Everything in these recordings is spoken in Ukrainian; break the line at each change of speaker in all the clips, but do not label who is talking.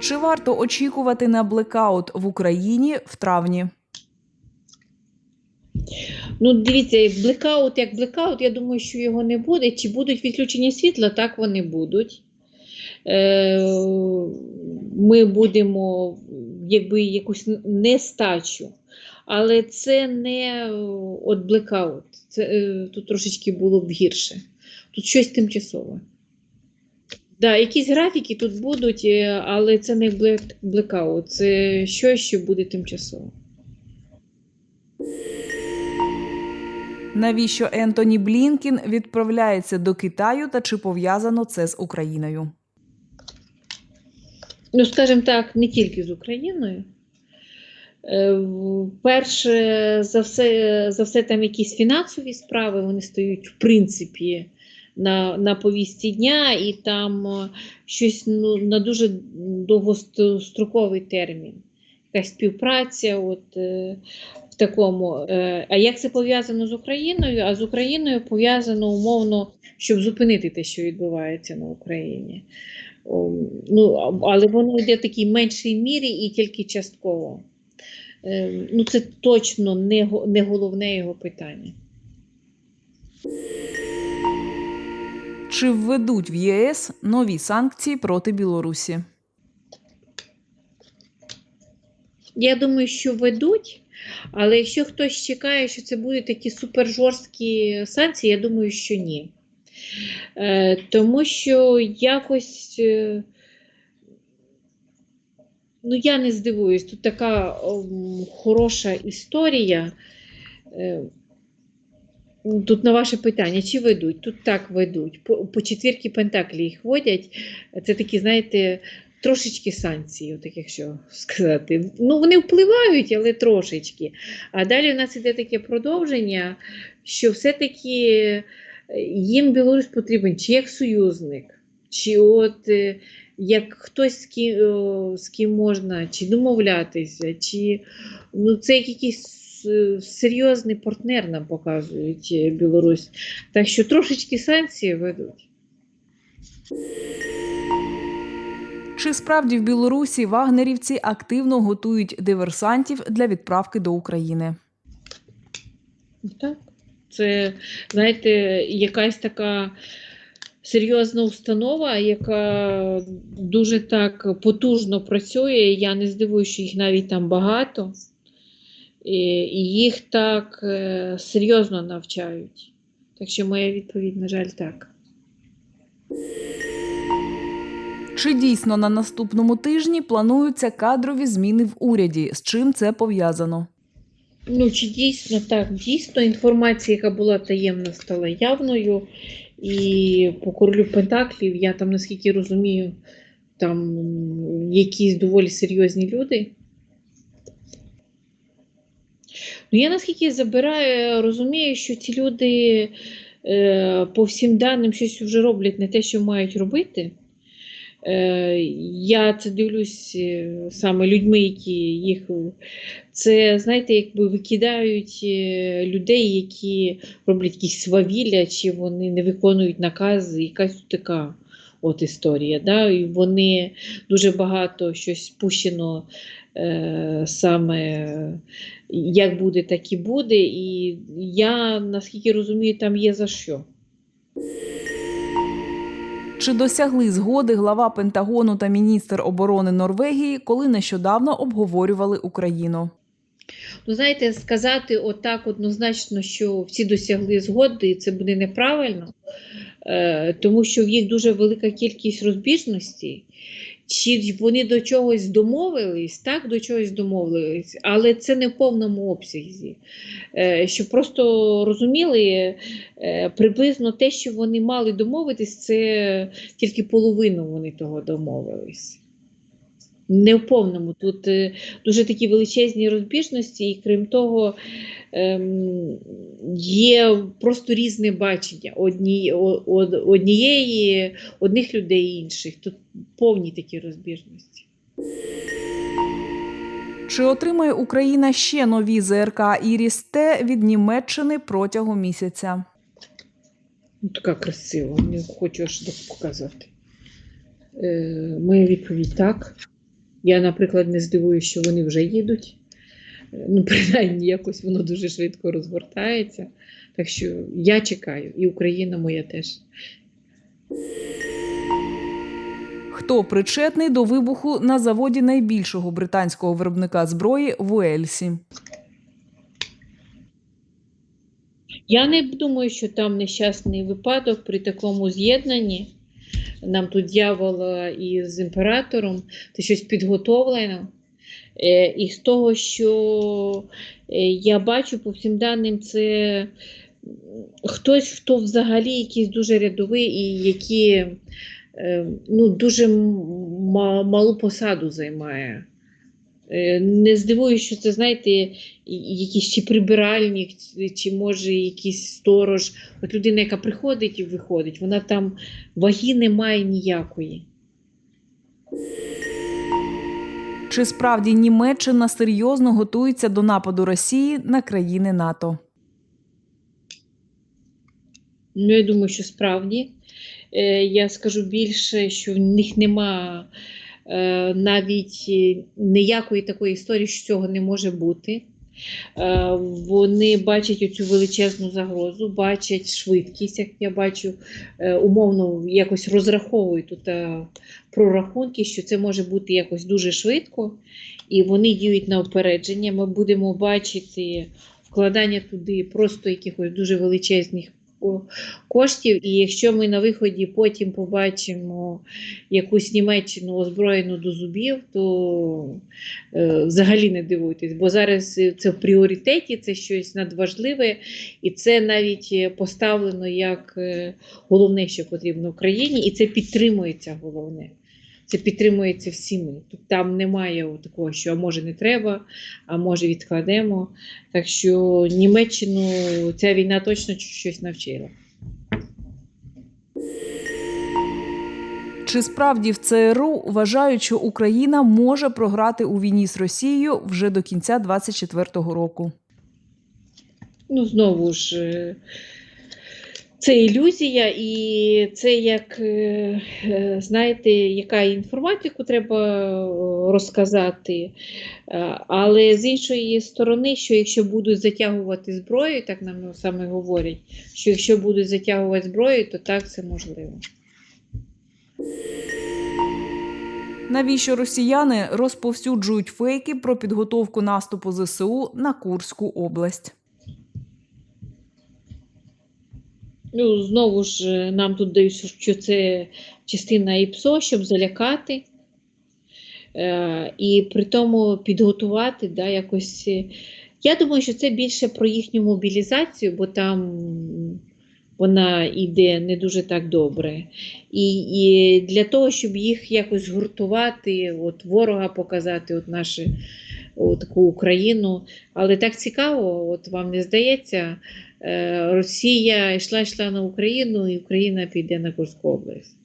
Чи варто очікувати на блекаут в Україні в травні?
Ну, дивіться, блекаут як блекаут, я думаю, що його не буде. Чи будуть відключення світла, так вони будуть. Е, Ми будемо якби якусь нестачу. Але це не от блекаут. Це е, тут трошечки було б гірше. Тут щось тимчасове. Да, якісь графіки тут будуть, е, але це не блекаут, це щось, що буде тимчасово.
Навіщо Ентоні Блінкін відправляється до Китаю та чи пов'язано це з Україною?
Ну, скажімо так, не тільки з Україною. Е, Перше за все, за все там якісь фінансові справи, вони стають, в принципі, на, на повісті дня, і там е, щось ну, на дуже довгостроковий термін. Якась співпраця от, е, в такому. Е, а як це пов'язано з Україною? А з Україною пов'язано умовно, щоб зупинити те, що відбувається на Україні. Ну, але воно йде в такій меншій мірі і тільки частково. Ну, це точно не, не головне його питання.
Чи введуть в ЄС нові санкції проти Білорусі?
Я думаю, що ведуть, але якщо хтось чекає, що це будуть такі супержорсткі санкції, я думаю, що ні. Е, тому що якось. е, Ну, я не здивуюсь, тут така ом, хороша історія. Е, Тут на ваше питання, чи ведуть? Тут так ведуть. По, по четвірки Пентаклі їх водять. Це такі, знаєте, трошечки санкції, от якщо сказати. Ну, вони впливають, але трошечки. А далі у нас іде таке продовження, що все-таки е, їм Білорусь потрібен чи як союзник, чи от е, як хтось з ким, з ким можна чи домовлятися, чи ну, це як якийсь е, серйозний партнер нам показують е, Білорусь. Так що трошечки санкції ведуть.
Чи справді в Білорусі вагнерівці активно готують диверсантів для відправки до України?
Так. Це, знаєте, якась така серйозна установа, яка дуже так потужно працює. Я не здивуюся, що їх навіть там багато. І, їх так е, серйозно навчають. Так що моя відповідь, на жаль, так.
Чи дійсно на наступному тижні плануються кадрові зміни в уряді? З чим це пов'язано?
Ну, чи дійсно так? Дійсно, інформація, яка була таємна, стала явною. І по королю Пентаклів, я там, наскільки розумію, там якісь доволі серйозні люди. Ну, я наскільки забираю, розумію, що ці люди е, по всім даним щось вже роблять не те, що мають робити. Е, я це дивлюсь е, саме людьми, які їх. Це, знаєте, якби викидають е, людей, які роблять якісь свавілля, чи вони не виконують накази, якась така от історія. Да? І вони дуже багато щось пущено е, саме як буде, так і буде. І я, наскільки розумію, там є за що.
Чи досягли згоди глава Пентагону та міністр оборони Норвегії, коли нещодавно обговорювали Україну?
Ну, знаєте, сказати отак однозначно, що всі досягли згоди, це буде неправильно, е, тому що в їх дуже велика кількість розбіжностей. Чи вони до чогось домовились, так, до чогось домовились, але це не в повному обсязі. Е, щоб просто розуміли, е, приблизно те, що вони мали домовитись, це тільки половину вони того домовились. Не в повному. Тут е, дуже такі величезні розбіжності, і крім того, ем, є просто різне бачення одні, од- однієї, одних людей і інших. Тут повні такі розбіжності.
Чи отримає Україна ще нові ЗРК Іріс Т від Німеччини протягом місяця?
Ну, така красива, хочу аж так показати. Е, моя відповідь так. Я, наприклад, не здивуюся, що вони вже їдуть. Е, Ну, принаймні, якось воно дуже швидко розгортається. Так що я чекаю, і Україна моя теж.
Хто причетний до вибуху на заводі найбільшого британського виробника зброї в Уельсі?
Я не думаю, що там нещасний випадок при такому з'єднанні. Нам тут дьявол із імператором, це щось підготовлено. Е, І з того, що е, я бачу по всім даним, це хтось, хто взагалі якийсь дуже рядовий і які е, ну, дуже малу посаду займає. Е, Не здивуюсь, що це, знаєте, якийсь чи прибиральник, чи- може якийсь сторож. От людина, яка приходить і виходить, вона там ваги не має ніякої.
Чи справді Німеччина серйозно готується до нападу Росії на країни НАТО?
Ну, я думаю, що справді. Е, Я скажу більше, що в них нема навіть е, ніякої такої історії, що цього не може бути. Е, Вони бачать оцю величезну загрозу, бачать швидкість, як я бачу, е, умовно якось розраховують тут е, прорахунки, що це може бути якось дуже швидко, і вони діють на опередження. Ми будемо бачити вкладання туди просто якихось дуже величезних коштів. І якщо ми на виході потім побачимо якусь Німеччину озброєну до зубів, то е, взагалі не дивуйтесь, бо зараз е, це в пріоритеті, це щось надважливе, і це навіть е, поставлено як е, головне, що потрібно Україні, і це підтримується головне. Це підтримується всіми. Тут там немає такого, що а може не треба, а може відкладемо. Так що Німеччину ця війна точно щось навчила.
Чи справді в ЦРУ вважають, що Україна може програти у війні з Росією вже до кінця 2024 року?
Ну, знову ж, е, це ілюзія, і це як, е, е, знаєте, яка інформатику треба е, розказати. Але з іншої сторони, що якщо будуть затягувати зброю, так нам саме говорять, що якщо будуть затягувати зброю, то так це можливо.
Навіщо росіяни розповсюджують фейки про підготовку наступу ЗСУ на Курську область?
Ну, знову ж е, нам тут дають, що це частина ІПСО, щоб залякати. Е, і при тому підготувати да, якось. е, Я думаю, що це більше про їхню мобілізацію, бо там вона йде не дуже так добре. І, і для того, щоб їх якось згуртувати, от ворога показати, от нашу от таку Україну. Але так цікаво, от вам не здається, Росія йшла йшла на Україну, і Україна піде на Курську область.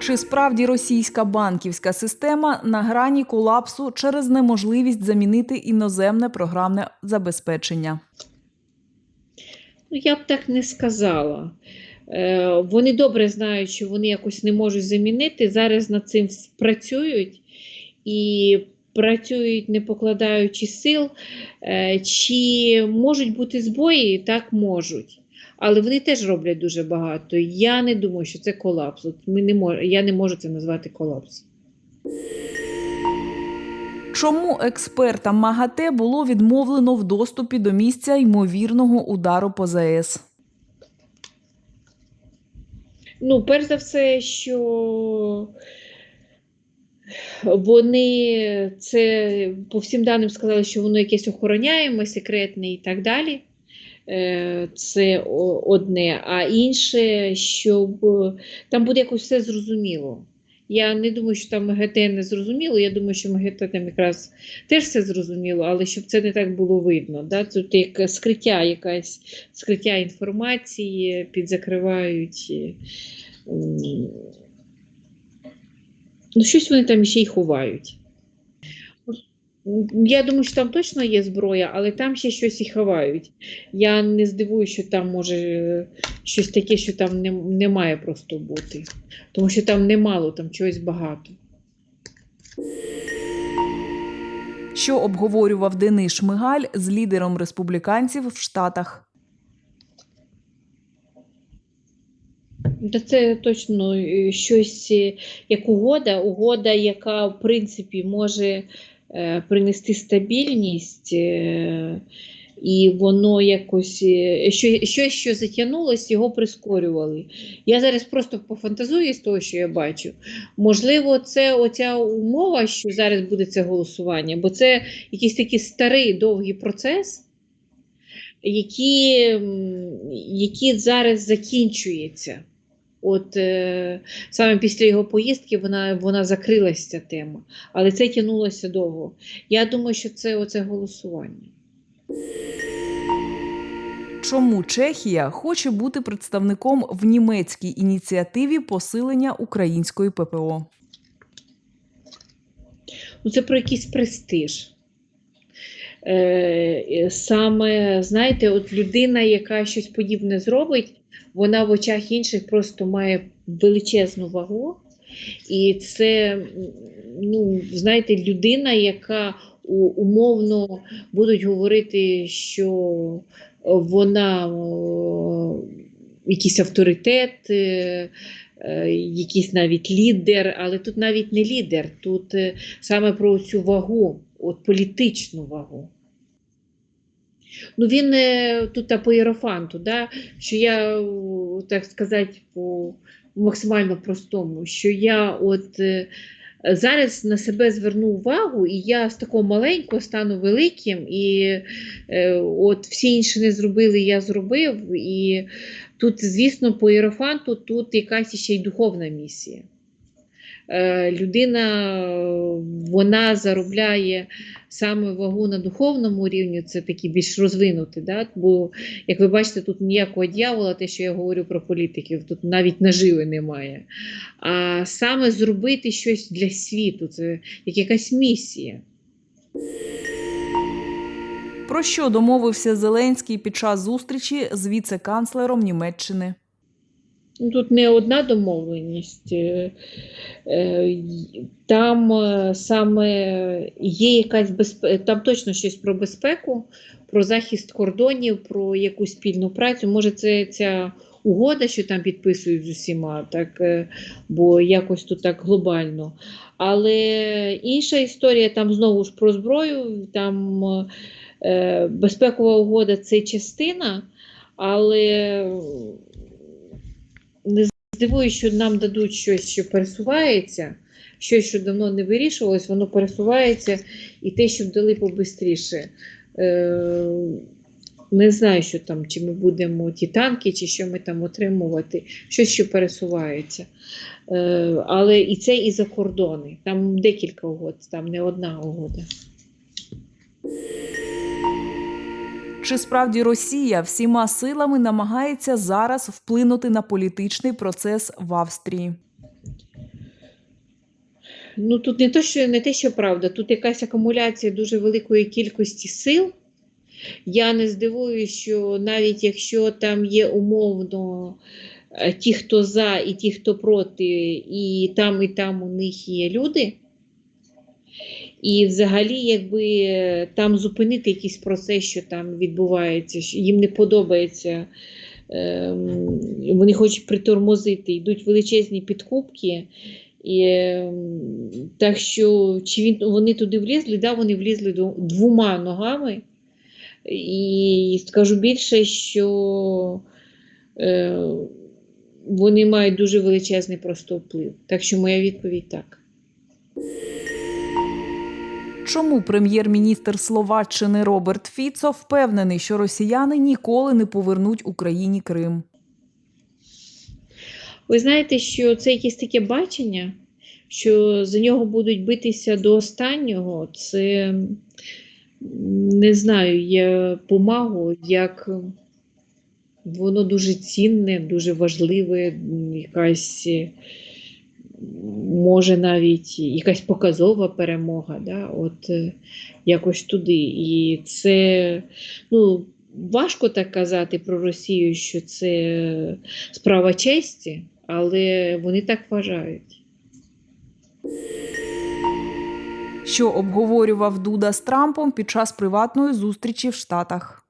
Чи справді російська банківська система на грані колапсу через неможливість замінити іноземне програмне забезпечення?
Ну, я б так не сказала. Е, вони добре знають, що вони якось не можуть замінити. Зараз над цим працюють і працюють, не покладаючи сил. Е, чи можуть бути збої? Так можуть. Але вони теж роблять дуже багато. Я не думаю, що це колапс. От ми не мож... Я не можу це назвати колапсом.
Чому експертам МАГАТЕ було відмовлено в доступі до місця ймовірного удару по ЗАЕС?
Ну, перш за все, що вони це по всім даним сказали, що воно якесь охороняєме, секретне і так далі. Е, Це одне. А інше, щоб там буде якось все зрозуміло. Я не думаю, що там МГТ не зрозуміло. Я думаю, що МГТ там якраз теж все зрозуміло, але щоб це не так було видно. Да? Тут як скриття, якась скриття інформації, підзакривають. Ну, щось вони там ще й ховають. Я думаю, що там точно є зброя, але там ще щось і ховають. Я не здивуюся, що там може е, щось таке, що там не, не має просто бути. Тому що там немало, там чогось багато.
Що обговорював Денис Шмигаль з лідером республіканців в Штатах.
Та це точно е, щось е, як угода, угода, яка в принципі може е, принести стабільність, і воно якось е, що, щось, що затягнулось, його прискорювали. Я зараз просто пофантазую з того, що я бачу. Можливо, це оця умова, що зараз буде це голосування, бо це якийсь такий старий довгий процес. Які, які зараз закінчується. От е, саме після його поїздки вона, вона закрилася ця тема, але це тягнулося довго. Я думаю, що це оце голосування.
Чому Чехія хоче бути представником в німецькій ініціативі посилення української ППО?
Ну, це про якийсь престиж. Е, саме, знаєте, от людина, яка щось подібне зробить, вона в очах інших просто має величезну вагу. І це, ну, знаєте, людина, яка умовно будуть говорити, що вона якийсь авторитет, е, е, якийсь навіть лідер, але тут навіть не лідер, тут е, саме про цю вагу, от політичну вагу. Ну, він е, тут по Єрофанту, да, що я, так сказати, по максимально простому, що я от е, зараз на себе зверну увагу, і я з такого маленького стану великим, і е, от всі інші не зробили, я зробив. І тут, звісно, по Єрофанту тут якась ще й духовна місія. Е, людина вона заробляє саме вагу на духовному рівні, це такий більш розвинутий. Да? Бо, як ви бачите, тут ніякого дьявола, те, що я говорю про політиків, тут навіть наживи немає. А саме зробити щось для світу, це як якась місія.
Про що домовився Зеленський під час зустрічі з віце-канцлером Німеччини?
Ну, Тут не одна домовленість. Е, е, Там е, саме є якась безпека, там точно щось про безпеку, про захист кордонів, про якусь спільну працю. Може, це ця угода, що там підписують з усіма, так, бо якось тут так глобально. Але інша історія там знову ж про зброю, там безпекова угода це частина, але не здивуюсь, що нам дадуть щось, що пересувається, щось, що давно не вирішувалось, воно пересувається, і те, що дали побистріше. Е, не знаю, що там, чи ми будемо ті танки, чи що ми там отримувати, щось, що пересувається. Е, але і це і за кордони. Там декілька угод, там не одна угода.
Чи справді Росія всіма силами намагається зараз вплинути на політичний процес в Австрії?
Ну тут не то, що не те, що правда, тут якась акумуляція дуже великої кількості сил. Я не здивуюся, що навіть якщо там є умовно е, ті, хто за, і ті, хто проти, і там, і там у них є люди. І взагалі, якби там зупинити якийсь процес, що там відбувається, що їм не подобається, ем, вони хочуть притормозити, йдуть величезні підкупки. І, ем, так що, чи він, вони туди влізли, да, вони влізли двома ногами. І скажу більше, що е, вони мають дуже величезний просто вплив. Так що моя відповідь так.
Чому прем'єр-міністр Словаччини Роберт Фіцо впевнений, що росіяни ніколи не повернуть Україні Крим?
Ви знаєте, що це якесь таке бачення, що за нього будуть битися до останнього. Це не знаю, є помагу, як воно дуже цінне, дуже важливе, якась може навіть якась показова перемога, да? От е, якось туди. І це ну, важко так казати про Росію, що це справа честі, але вони так вважають.
Що обговорював Дуда з Трампом під час приватної зустрічі в Штатах.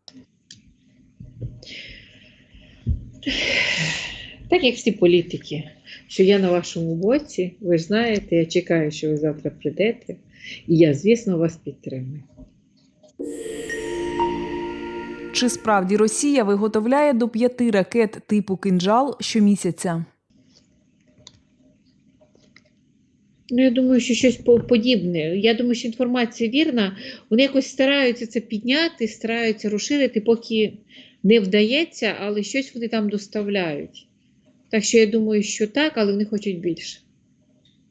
Так як всі політики, що я на вашому боці, ви ж знаєте, я чекаю, що ви завтра прийдете, і я, звісно, вас підтримую.
Чи справді Росія виготовляє до п'яти ракет типу кинджал щомісяця?
Ну, я думаю, що щось подібне. Я думаю, що інформація вірна. Вони якось стараються це підняти, стараються розширити, поки не вдається, але щось вони там доставляють. Так що я думаю, що так, але вони хочуть більше.